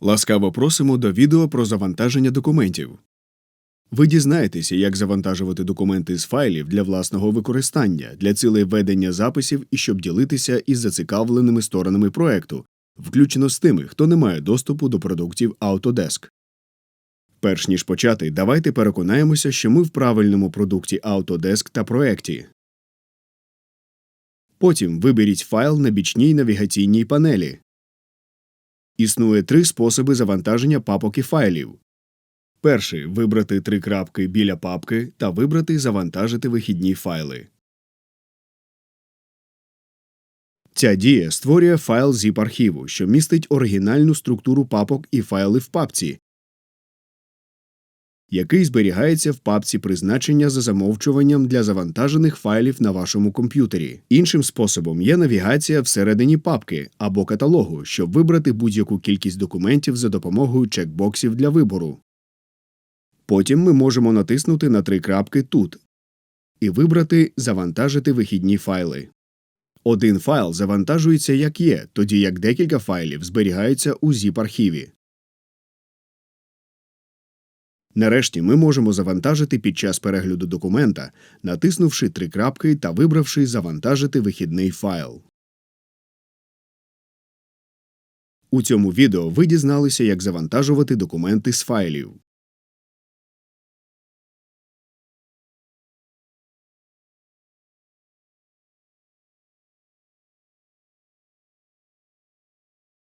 Ласкаво просимо до відео про завантаження документів. Ви дізнаєтеся, як завантажувати документи з файлів для власного використання, для цілей ведення записів і щоб ділитися із зацікавленими сторонами проекту, включно з тими, хто не має доступу до продуктів Autodesk. Перш ніж почати, давайте переконаємося, що ми в правильному продукті Autodesk та проекті. Потім виберіть файл на бічній навігаційній панелі. Існує три способи завантаження папок і файлів. Перший вибрати три крапки біля папки та вибрати Завантажити вихідні файли. Ця дія створює файл zip архіву, що містить оригінальну структуру папок і файли в папці, який зберігається в папці призначення за замовчуванням для завантажених файлів на вашому комп'ютері. Іншим способом є навігація всередині папки або каталогу, щоб вибрати будь-яку кількість документів за допомогою чекбоксів для вибору. Потім ми можемо натиснути на три крапки тут і вибрати Завантажити вихідні файли. Один файл завантажується як є, тоді як декілька файлів зберігаються у zip архіві. Нарешті ми можемо завантажити під час перегляду документа, натиснувши три крапки та вибравши Завантажити вихідний файл. У цьому відео ви дізналися, як завантажувати документи з файлів.